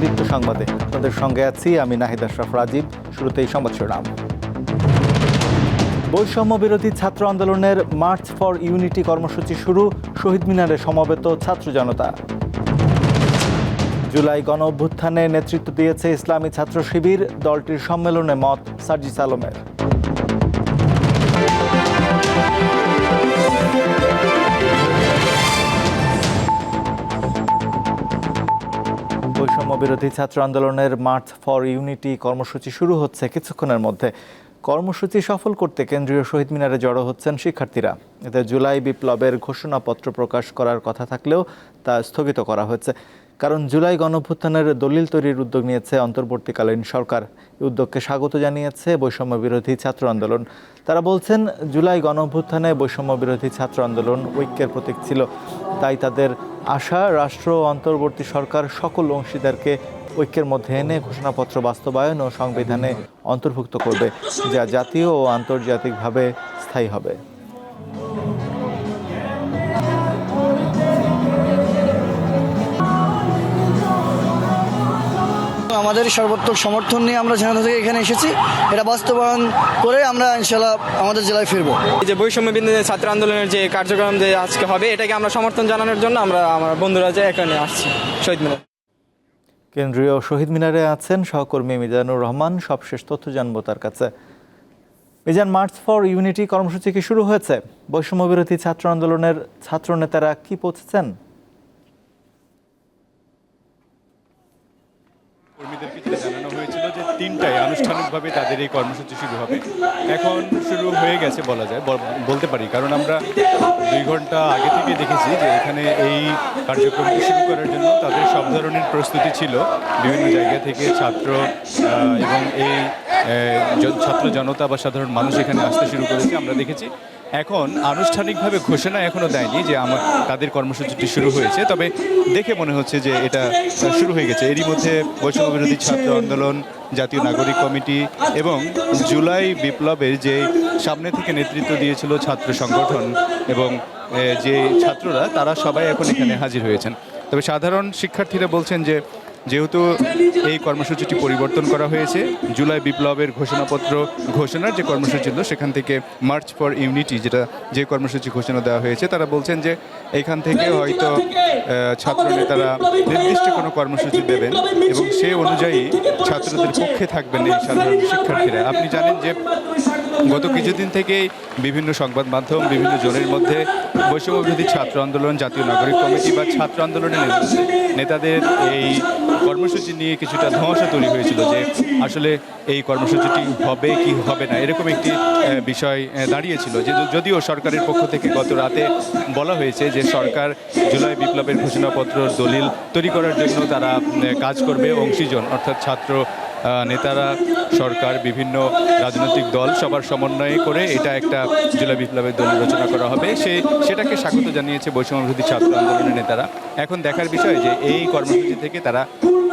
দীপ্ত সংবাদে। আপনাদের সঙ্গে আছি আমি নাহিদ আশরাফ রাজীব। শুরুতেই সংবাদ শিরোনাম। বৈষম্য বিরোধী ছাত্র আন্দোলনের মার্চ ফর ইউনিটি কর্মসূচি শুরু, শহীদ মিনারে সমবেত ছাত্র জনতা। জুলাই গণ অভ্যুত্থানে নেতৃত্ব দিয়েছে ইসলামী ছাত্র শিবির, দলটির সম্মেলনে মত সার্জিস আলমের। বৈষম্য বিরোধী ছাত্র আন্দোলনের মার্চ ফর ইউনিটি কর্মসূচি শুরু হচ্ছে কিছুক্ষণের মধ্যে। কর্মসূচি সফল করতে কেন্দ্রীয় শহীদ মিনারে জড়ো হচ্ছেন শিক্ষার্থীরা। এতে জুলাই বিপ্লবের ঘোষণাপত্র প্রকাশ করার কথা থাকলেও তা স্থগিত করা হয়েছে। কারণ জুলাই গণঅভ্যুত্থানের দলিল তৈরির উদ্যোগ নিয়েছে অন্তর্বর্তীকালীন সরকার। উদ্যোগকে স্বাগত জানিয়েছে বৈষম্য বিরোধী ছাত্র আন্দোলন। তারা বলছেন, জুলাই গণঅভ্যুত্থানে বৈষম্য বিরোধী ছাত্র আন্দোলন ঐক্যের প্রতীক ছিল। তাই তাদের আশা, রাষ্ট্র অন্তর্বর্তী সরকার সকল অংশীদারকে ঐক্যের মধ্যে এনে ঘোষণাপত্র বাস্তবায়ন ও সংবিধানে অন্তর্ভুক্ত করবে, যা জাতীয় ও আন্তর্জাতিকভাবে স্থায়ী হবে। আমাদের সর্বোত্তক সমর্থন নিয়ে আমরা ঝিনাইদহ থেকে এখানে এসেছি। এটা বাস্তবায়ন করে আমরা ইনশাল্লাহ আমাদের জেলায় ফিরবো। এই যে বৈষম্য বিরোধী ছাত্র আন্দোলনের যে কার্যক্রম যে আজকে হবে এটাকে আমরা সমর্থন জানানোর জন্য আমরা আমার বন্ধুরা যে এখানে আসছি শহীদ মিনার। কেন্দ্রীয় শহীদ মিনারে আছেন সহকর্মী মিজানুর রহমান। সবশেষ তথ্য জানব তার কাছে। মিজান মার্চ ফর ইউনিটি কর্মসূচি কি শুরু হয়েছে? বৈষম্য বিরোধী ছাত্র আন্দোলনের ছাত্র নেতারা কি পৌঁছেছেন? কর্মীদেরকে জানানো হয়েছিল যে তিনটায় আনুষ্ঠানিকভাবে তাদের এই কর্মসূচি শুরু হবে। এখন শুরু হয়ে গেছে বলা যায়, বল- বলতে পারি, কারণ আমরা দুই ঘণ্টা আগে থেকে দেখেছি যে এখানে এই কার্যক্রমটি শুরু করার জন্য তাদের সব ধরনের প্রস্তুতি ছিল। বিভিন্ন জায়গা থেকে ছাত্র এবং এই ছাত্র জনতা বা সাধারণ মানুষ এখানে আসতে শুরু করেছে। আমরা দেখেছি এখন আনুষ্ঠানিকভাবে ঘোষণা এখনও দেয়নি যে আমার তাদের কর্মসূচিটি শুরু হয়েছে, তবে দেখে মনে হচ্ছে যে এটা শুরু হয়ে গেছে। এরই মধ্যে বৈষম্য বিরোধী ছাত্র আন্দোলন, জাতীয় নাগরিক কমিটি এবং জুলাই বিপ্লবের যে সামনে থেকে নেতৃত্ব দিয়েছিল ছাত্র সংগঠন এবং যে ছাত্ররা, তারা সবাই এখন এখানে হাজির হয়েছেন। তবে সাধারণ শিক্ষার্থীরা বলছেন যে যেহেতু এই কর্মসূচিটি পরিবর্তন করা হয়েছে জুলাই বিপ্লবের ঘোষণাপত্র ঘোষণার যে কর্মসূচি ছিল সেখান থেকে মার্চ ফর ইউনিটি যেটা যে কর্মসূচি ঘোষণা দেওয়া হয়েছে তারা বলছেন যে এখান থেকে হয়তো ছাত্র নেতারা নির্দিষ্ট কোনো কর্মসূচি দেবেন এবং সে অনুযায়ী ছাত্রদের পক্ষে থাকবেন এই সাধারণ শিক্ষার্থীরা। আপনি জানেন যে গত কিছুদিন থেকেই বিভিন্ন সংবাদ মাধ্যম, বিভিন্ন জনের মধ্যে বৈষম্য বিরোধী ছাত্র আন্দোলন, জাতীয় নাগরিক কমিটি বা ছাত্র আন্দোলনের নেতাদের এই কর্মসূচি নিয়ে কিছুটা ধোঁয়াশা তৈরি হয়েছিল যে আসলে এই কর্মসূচিটি হবে কি হবে না। এরকম একটি বিষয় দাঁড়িয়েছিল যে যদিও সরকারের পক্ষ থেকে গত রাতে বলা হয়েছে যে সরকার জুলাই বিপ্লবের ঘোষণাপত্র দলিল তৈরি করার জন্য তারা কাজ করবে অংশীজন, অর্থাৎ ছাত্র নেতারা, সরকার, বিভিন্ন রাজনৈতিক দল সবার সমন্বয়ে করে এটা একটা জেলা বিপ্লবের দল রচনা করা হবে। সে, সেটাকে স্বাগত জানিয়েছে বৈষম্য বিরোধী ছাত্র আন্দোলনের নেতারা। এখন দেখার বিষয় যে এই কর্মসূচি থেকে তারা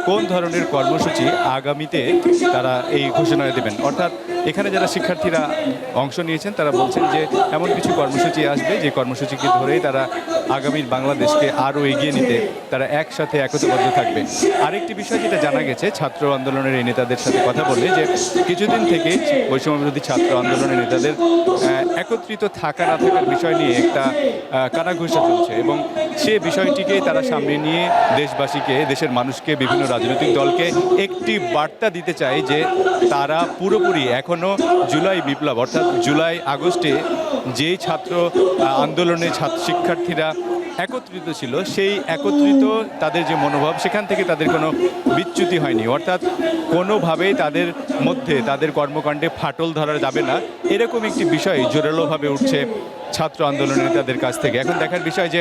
কোন ধরনের কর্মসূচি আগামীতে তারা এই ঘোষণা দেবেন? অর্থাৎ এখানে যারা শিক্ষার্থীরা অংশ নিয়েছেন, তারা বলছেন যে এমন কিছু কর্মসূচি আসবে, যে কর্মসূচিকে ধরেই তারা আগামীর বাংলাদেশকে আরও এগিয়ে নিতে তারা একসাথে একতাবদ্ধ থাকবে। আরেকটি বিষয় যেটা জানা গেছে, ছাত্র আন্দোলনের এই নেতাদের সাথে কথা বলে যে কিছুদিন থেকে বৈষম্য বিরোধী ছাত্র আন্দোলনের নেতাদের একত্রিত থাকা না থাকার বিষয় নিয়ে একটা কানাঘুষা চলছে এবং সে বিষয়টিকেই তারা সামনে নিয়ে দেশবাসীকে, দেশের মানুষকে, বিভিন্ন রাজনৈতিক দলকে একটি বার্তা দিতে চায় যে তারা পুরোপুরি এখনও জুলাই বিপ্লব অর্থাৎ জুলাই আগস্টে যেই ছাত্র আন্দোলনে ছাত্র শিক্ষার্থীরা একত্রিত ছিল, সেই একত্রিত তাদের যে মনোভাব, সেখান থেকে তাদের কোনো বিচ্যুতি হয়নি। অর্থাৎ কোনোভাবেই তাদের মধ্যে, তাদের কর্মকাণ্ডে ফাটল ধরা যাবে না। এরকম একটি বিষয় জোরালোভাবে উঠছে ছাত্র আন্দোলনের নেতাদের কাছ থেকে। এখন দেখার বিষয় যে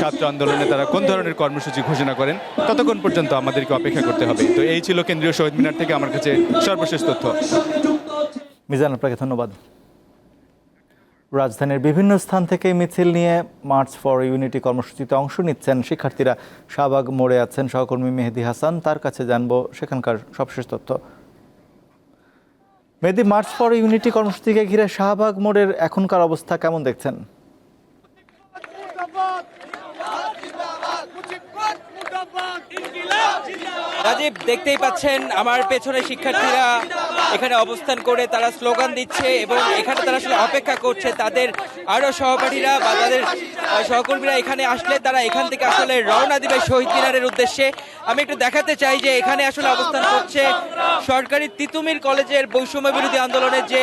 ছাত্র আন্দোলনে তারা কোন ধরনের কর্মসূচি ঘোষণা করেন, ততক্ষণ পর্যন্ত আমাদেরকে অপেক্ষা করতে হবে। তো এই ছিল কেন্দ্রীয় শহীদ মিনার থেকে আমার কাছে সর্বশেষ তথ্য। মিজান, আপনাকে ধন্যবাদ। রাজধানীর বিভিন্ন স্থান থেকে মিছিল নিয়ে মার্চ ফর ইউনিটি কর্মসূচিতে অংশ নিচ্ছেন শিক্ষার্থীরা। শাহবাগ মোড়ে আছেন সহকর্মী মেহেদি হাসান। তার কাছে জানব সেখানকার সবশেষ তথ্য। মেহেদি, মার্চ ফর ইউনিটি কর্মসূচিকে ঘিরে শাহবাগ মোড়ের এখনকার অবস্থা কেমন দেখছেন? রাজীব, দেখতেই পাচ্ছেন আমার পেছনে শিক্ষার্থীরা এখানে অবস্থান করে তারা স্লোগান দিচ্ছে এবং এখানে তারা আসলে অপেক্ষা করছে। তাদের আরও সহপাঠীরা বা তাদের সহকর্মীরা এখানে আসলে তারা এখান থেকে আসলে রওনা দিবে শহীদ মিনারের উদ্দেশ্যে। আমি একটু দেখাতে চাই যে এখানে আসলে অবস্থান করছে সরকারি তিতুমির কলেজের বৈষম্য বিরোধী আন্দোলনের যে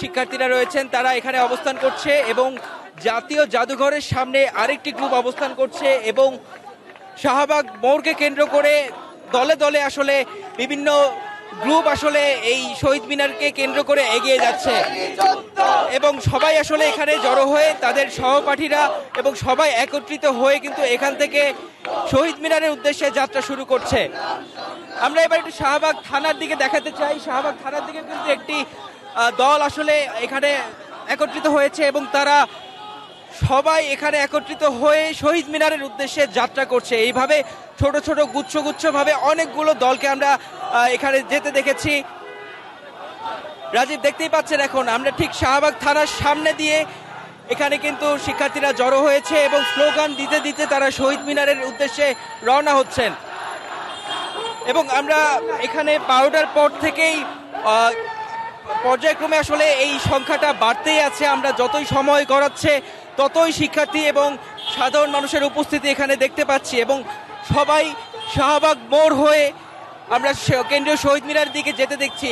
শিক্ষার্থীরা রয়েছেন, তারা এখানে অবস্থান করছে এবং জাতীয় জাদুঘরের সামনে আরেকটি গ্রুপ অবস্থান করছে এবং শাহবাগ মোড়কে কেন্দ্র করে দলে দলে আসলে বিভিন্ন গ্রুপ আসলে এই শহীদ মিনারকে কেন্দ্র করে এগিয়ে যাচ্ছে। এবং সবাই আসলে এখানে জড়ো হয়ে তাদের সহপাঠীরা এবং সবাই একত্রিত হয়ে কিন্তু এখান থেকে শহীদ মিনারের উদ্দেশ্যে যাত্রা শুরু করছে। আমরা এবার একটু শাহবাগ থানার দিকে দেখাতে চাই। শাহবাগ থানার দিকে কিন্তু একটি দল আসলে এখানে একত্রিত হয়েছে এবং তারা সবাই এখানে একত্রিত হয়ে শহীদ মিনারের উদ্দেশ্যে যাত্রা করছে। এইভাবে ছোট ছোট, গুচ্ছ গুচ্ছ অনেকগুলো দলকে আমরা এখানে যেতে দেখেছি। রাজীব, দেখতেই পাচ্ছেন এখন, আমরা ঠিক শাহবাগ থানার সামনে দিয়ে এখানে কিন্তু শিক্ষার্থীরা জড়ো হয়েছে এবং স্লোগান দিতে দিতে তারা শহীদ মিনারের উদ্দেশ্যে রওনা হচ্ছেন। এবং আমরা এখানে বারোটার পর থেকেই পর্যায়ক্রমে আসলে এই সংখ্যাটা বাড়তেই আছে। আমরা যতই সময় গড়াচ্ছে ততই শিক্ষার্থী এবং সাধারণ মানুষের উপস্থিতি এখানে দেখতে পাচ্ছি এবং সবাই শাহবাগ মোড় হয়ে আমরা কেন্দ্রীয় শহীদ মিনার দিকে যেতে দেখছি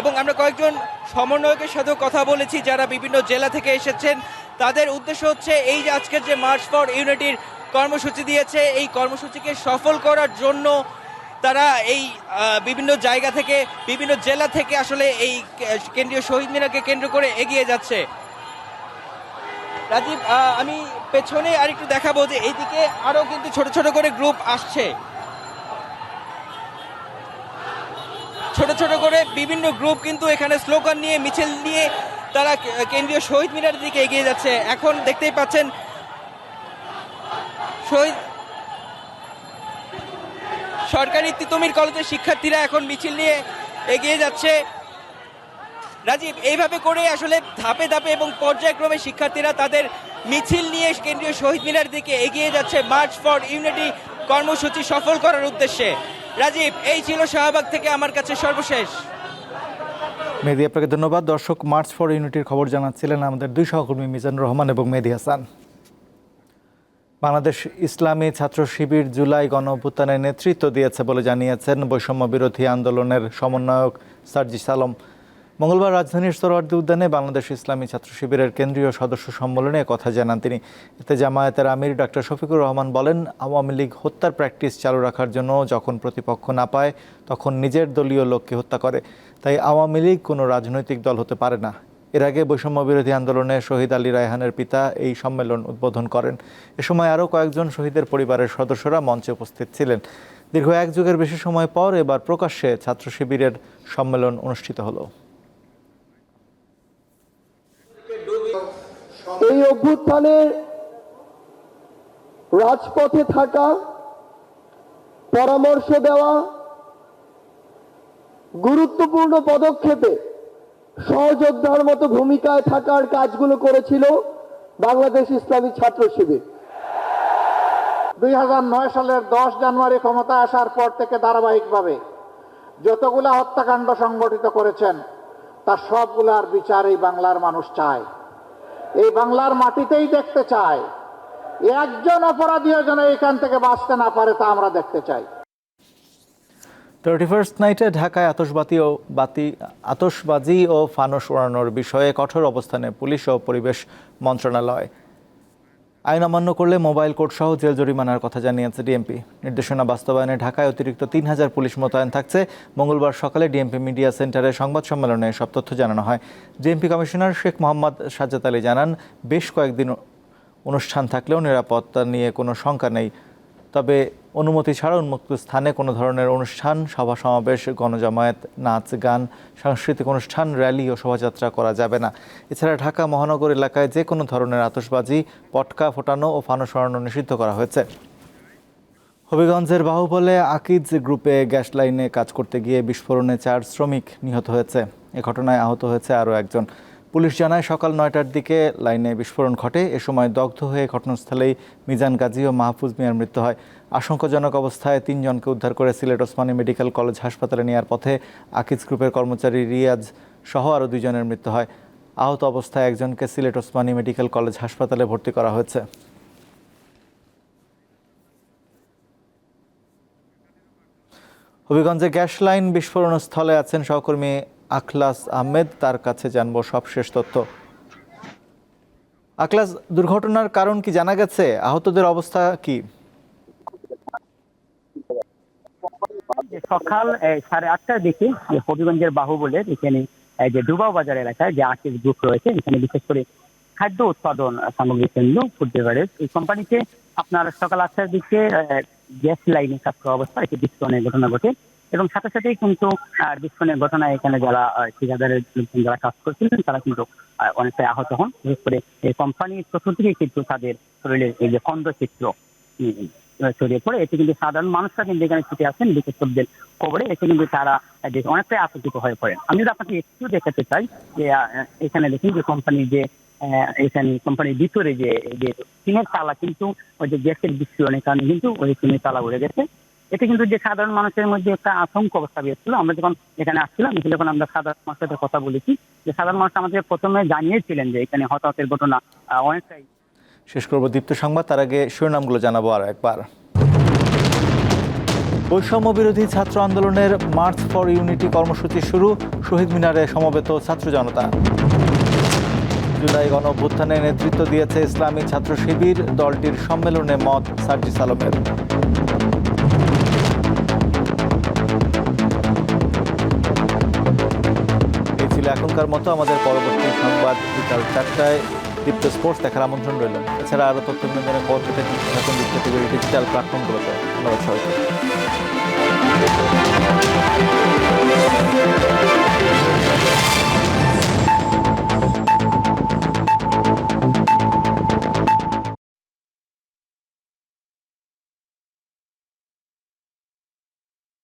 এবং আমরা কয়েকজন সমন্বয়কের সাথেও কথা বলেছি যারা বিভিন্ন জেলা থেকে এসেছেন। তাদের উদ্দেশ্য হচ্ছে এই যে আজকের যে মার্চ ফর ইউনিটির কর্মসূচি দিয়েছে, এই কর্মসূচিকে সফল করার জন্য তারা এই বিভিন্ন জায়গা থেকে, বিভিন্ন জেলা থেকে আসলে এই কেন্দ্রীয় শহীদ মিনারকে কেন্দ্র করে এগিয়ে যাচ্ছে। রাজীব আমি পেছনে আর একটু দেখাবো যে এইদিকে আরও কিন্তু ছোট ছোট করে গ্রুপ আসছে। ছোট ছোট করে বিভিন্ন গ্রুপ কিন্তু এখানে স্লোগান নিয়ে, মিছিল নিয়ে তারা কেন্দ্রীয় শহীদ মিনারের দিকে এগিয়ে যাচ্ছে। এখন দেখতেই পাচ্ছেন, শহীদ সরকারি তিতুমির কলেজের শিক্ষার্থীরা এখন মিছিল নিয়ে এগিয়ে যাচ্ছে। রাজীব, এইভাবে করে আসলে ধাপে ধাপে এবং পর্যায়ক্রমে শিক্ষার্থীরা তাদের মিছিল নিয়ে কেন্দ্রীয় শহীদ মিনার দিকে এগিয়ে যাচ্ছে মার্চ ফর ইউনিটি কর্মসূচি সফল করার উদ্দেশ্যে। রাজীব, এই ছিল শাহবাগ থেকে আমার কাছে সর্বশেষ। মেহেদি, আপনাকে ধন্যবাদ। দর্শক মার্চ ফর ইউনিটির খবর জানাচ্ছিলেন আমাদের দুই সহকর্মী মিজানুর রহমান এবং মেহেদি হাসান। বাংলাদেশ ইসলামী ছাত্র শিবির জুলাই গণ অভ্যুত্থানের নেতৃত্ব দিয়েছে বলে জানিয়েছেন বৈষম্য বিরোধী আন্দোলনের সমন্বয়ক সার্জিস আলম। মঙ্গলবার রাজধানীর সোহরাওয়ার্দী উদ্যানে বাংলাদেশ ইসলামী ছাত্র শিবিরের কেন্দ্রীয় সদস্য সম্মেলনে কথা জানান তিনি। এতে জামায়াতের আমির ডাক্তার শফিকুর রহমান বলেন, আওয়ামী লীগ হত্যার প্র্যাকটিস চালু রাখার জন্য যখন প্রতিপক্ষ না পায়, তখন নিজের দলীয় লোককে হত্যা করে। তাই আওয়ামী লীগ কোনো রাজনৈতিক দল হতে পারে না। এর আগে বৈষম্য বিরোধী আন্দোলনে শহীদ আলী রায়হানের পিতা এই সম্মেলন উদ্বোধন করেন। এ সময় আরও কয়েকজন শহীদের পরিবারের সদস্যরা মঞ্চে উপস্থিত ছিলেন। দীর্ঘ এক যুগের বেশি সময় পর এবার প্রকাশ্যে ছাত্র শিবিরের সম্মেলন অনুষ্ঠিত হলো। এই অভ্যুত্থানে রাজপথে থাকা, পরামর্শ দেওয়া, গুরুত্বপূর্ণ পদক্ষেপে সহযোদ্ধার মতো ভূমিকায় থাকার কাজগুলো করেছিল বাংলাদেশ ইসলামী ছাত্র শিবির। দুই হাজার নয় সালের দশ জানুয়ারি ক্ষমতা আসার পর থেকে ধারাবাহিকভাবে যতগুলা হত্যাকাণ্ড সংগঠিত করেছেন, তার সবগুলার বিচার বাংলার মানুষ চায়। এই বাংলার মাটিতেই দেখতে চাই একজন অপরাধীও যেন এখান থেকে বাঁচতে না পারে তা আমরা দেখতে চাই। থার্টি ফার্স্ট নাইটে ঢাকায় আতসবাতি ও বাতি আতসবাজি ও ফানস ওড়ানোর বিষয়ে কঠোর অবস্থানে পুলিশ ও পরিবেশ মন্ত্রণালয় আইন অমান্য করলে মোবাইল কোর্ট সহ জেল জরিমানার কথা জানিয়েছে ডিএমপি। নির্দেশনা বাস্তবায়নে ঢাকায় অতিরিক্ত তিন হাজার পুলিশ মোতায়েন থাকছে। মঙ্গলবার সকালে ডিএমপি মিডিয়া সেন্টারে সংবাদ সম্মেলনে সব তথ্য জানানো হয়। ডিএমপি কমিশনার শেখ মোহাম্মদ সাজ্জাদ আলী জানান, বেশ কয়েকদিন অনুষ্ঠান থাকলেও নিরাপত্তা নিয়ে কোনো শঙ্কা নেই। তবে অনুমতি ছাড়া উন্মুক্ত স্থানে কোনো ধরনের অনুষ্ঠান, সভা, সমাবেশ, গণজামায়াত, নাচ, গান, সাংস্কৃতিক অনুষ্ঠান, র্যালি ও শোভাযাত্রা করা যাবে না। এছাড়া ঢাকা মহানগর এলাকায় যে কোনো ধরনের আতসবাজি পটকা ফোটানো ও ফানো সরানো নিষিদ্ধ করা হয়েছে। হবিগঞ্জের বাহুবলে আকিজ গ্রুপে গ্যাস লাইনে কাজ করতে গিয়ে বিস্ফোরণে চার শ্রমিক নিহত হয়েছে। এ ঘটনায় আহত হয়েছে আরও একজন। পুলিশ জানায় সকাল নয়টার দিকে লাইনে বিস্ফোরণ ঘটে। এ সময় দগ্ধ হয়ে ঘটনাস্থলেই মিজান গাজী ও মাহফুজ মিয়ার মৃত্যু হয়। আশঙ্কাজনক অবস্থায় তিনজনকে উদ্ধার করে সিলেট ওসমানী মেডিকেল কলেজ হাসপাতালে নেওয়ার পথে আকিজ গ্রুপের কর্মচারী রিয়াজ সহ আরও দুজনের মৃত্যু হয়। আহত অবস্থায় একজনকে সিলেট ওসমানী মেডিকেল কলেজ হাসপাতালে ভর্তি করা হয়েছে। হবিগঞ্জে গ্যাস লাইন বিস্ফোরণ স্থলে আছেন সহকর্মী আখলাস আহমেদ তার কাছে জানব সবশেষ তথ্য। আখলাস, দুর্ঘটনার কারণ কি জানা গেছে? আহতদের অবস্থা কি? সকাল সাড়ে আটটার দিকে হবিগঞ্জের বাহুবলের এখানে যে ডুবাও বাজার এলাকায় যে আর্টিস গ্রুপ রয়েছে এখানে বিশেষ করে খাদ্য উৎপাদন সামগ্রী কেন্দ্র ফুড বেভারেজ এই কোম্পানিতে আপনার সকাল আটটার দিকে গ্যাস লাইনে কাজ করা অবস্থা, একটি বিস্ফোরণের ঘটনা ঘটে। এবং সাথে সাথেই কিন্তু বিস্ফোরণের ঘটনায় এখানে যারা ঠিকাদারের লোকজন যারা কাজ করছিলেন, তারা কিন্তু অনেকটাই আহত হন। বিশেষ করে এই কোম্পানির চতুর্দিকে কিন্তু তাদের শরীরের এই যে খণ্ডচিত্র ছড়িয়ে পড়ে, এতে কিন্তু সাধারণ মানুষরা কিন্তু এখানে ছুটে আসেন, বিশেষজ্ঞদের খবরে। এতে কিন্তু তারা অনেকটাই আতঙ্কিত হয়ে পড়েন। আমি যদি আপনাকে একটু দেখাতে চাই, যে এখানে দেখুন যে কোম্পানির যে এখানে কোম্পানির ভিতরে যে টিনের তালা কিন্তু, ওই যে গ্যাসের বিস্ফোরণের কারণে কিন্তু ওই টিনের তালা উড়ে গেছে। এতে কিন্তু যে সাধারণ মানুষের মধ্যে একটা আতঙ্ক অবস্থা বিয়েছিল আমরা যখন এখানে আসছিলাম যখন আমরা সাধারণ মানুষের সাথে কথা বলেছি, যে সাধারণ মানুষ আমাদের প্রথমে জানিয়েছিলেন যে এখানে হতাহতের ঘটনা অনেকটাই। শেষ করব দীপ্ত সংবাদ, তার আগে শিরোনামগুলো জানাব আর একবার। বৈষম্য বিরোধী ছাত্র আন্দোলনের মার্চ ফর ইউনিটি কর্মসূচি শুরু, শহীদ মিনারে সমবেত ছাত্র জনতা। জুলাই গণ অভ্যুত্থানে নেতৃত্ব দিয়েছে ইসলামী ছাত্র শিবির, দলটির সম্মেলনে মত সার্জিস আলমের। এখনকার মতো আমাদের পরবর্তী সংবাদ বিকাল চারটায় দীপ্ত স্পোর্টস দেখার আমন্ত্রণ রইল। এছাড়া আরও তথ্য বিনোদনের খবর পেতে নতুন দীপ্ত টিভির ডিজিটাল প্ল্যাটফর্মগুলোতে ধন্যবাদ সবাইকে।